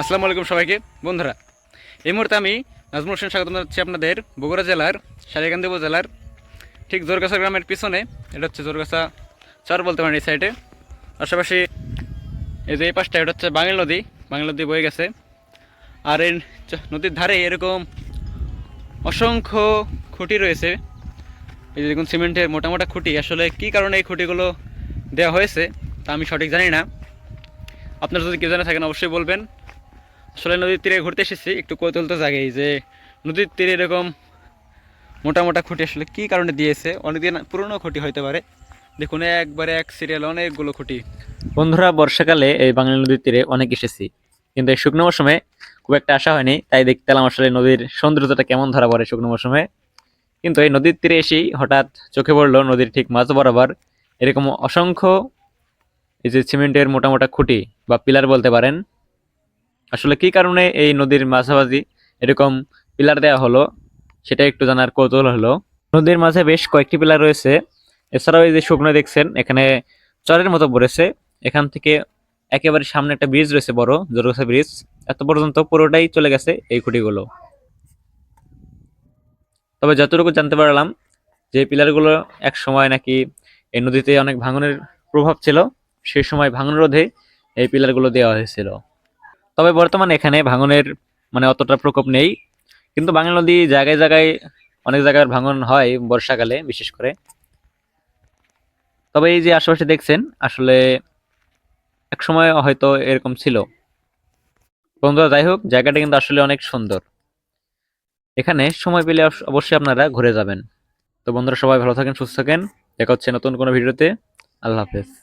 আসসালামু আলাইকুম সবাইকে। বন্ধুরা, এই মুহূর্তে আমি নাজমুল হোসেন স্বাগত জানাচ্ছি আপনাদের বগুড়া জেলার সারিকান্দি উপজেলার, ঠিক জোরগাছা গ্রামের পিছনে। এটা হচ্ছে জোরগাছা চর বলতে পারেন এই সাইডে পাশাপাশি এই যে এই পাশটা, এটা হচ্ছে বাঙালি নদী। বাঙালি নদী বয়ে গেছে। আর এই নদীর ধারে এরকম অসংখ্য খুঁটি রয়েছে। এই যে দেখুন, সিমেন্টের মোটা মোটা খুঁটি। আসলে কী কারণে এই খুঁটিগুলো দেওয়া হয়েছে তা আমি সঠিক জানি না। আপনারা যদি কেউ জানা থাকেন, অবশ্যই বলবেন। আসলে নদীর তীরে ঘুরতে এসেছি। একটু কৌতূহল তো জাগে যে নদীর তীরে এরকম মোটা মোটা খুঁটি আসলে কী কারণে দিয়েছে? অনেকদিন পুরনো খুঁটি হতে পারে। দেখুন, একবারে এক সিরিয়াল অনেকগুলো খুঁটি। বন্ধুরা, বর্ষাকালে এই বাংলা নদীর তীরে অনেক এসেছি। কিন্তু এই শুকনো মৌসুমে খুব একটা আসা হয়নি, তাই দেখতে এলাম আসলে নদীর সৌন্দর্যটা কেমন ধরা পড়ে শুকনো মৌসুমে। কিন্তু এই নদীর তীরে এসেই হঠাৎ চোখে পড়ল নদীর ঠিক মাঝ বরাবর এরকম অসংখ্য এই যে সিমেন্টের মোটা মোটা খুঁটি বা পিলার বলতে পারেন। আসলে কি কারণে এই নদীর মাঝামাঝি এরকম পিলার দেওয়া হলো, সেটা একটু জানার কৌতূহল হলো। নদীর মাঝে বেশ কয়েকটি পিলার রয়েছে। এছাড়াও এই যে শুকনো দেখছেন, এখানে চরের মতো পড়েছে। এখান থেকে একেবারে সামনে একটা ব্রিজ রয়েছে বড়, জোরগাছা ব্রিজ এত পর্যন্ত পুরোটাই চলে গেছে এই খুঁটিগুলো। তবে যতটুকু জানতে পারলাম যে পিলারগুলো এক সময় নাকি এই নদীতে অনেক ভাঙনের প্রভাব ছিল, সেই সময় ভাঙন রোধে এই পিলারগুলো দেওয়া হয়েছিল। তবে বর্তমানে এখানে ভাঙনের মানে অতটা প্রকোপ নেই। কিন্তু বাংলা নদী জায়গায় জায়গায় অনেক জায়গায় ভাঙন হয় বর্ষাকালে, বিশেষ করে। তবে এই যে আশেপাশে দেখছেন, আসলে এক সময় হয়তো এরকম ছিল। বন্ধুরা, যাই হোক, জায়গাটা কিন্তু আসলে অনেক সুন্দর। এখানে সময় পেলে অবশ্যই আপনারা ঘুরে যাবেন। তো বন্ধুরা, সবাই ভালো থাকেন, সুস্থ থাকেন। দেখা হচ্ছে নতুন কোনো ভিডিওতে। আল্লাহ হাফেজ।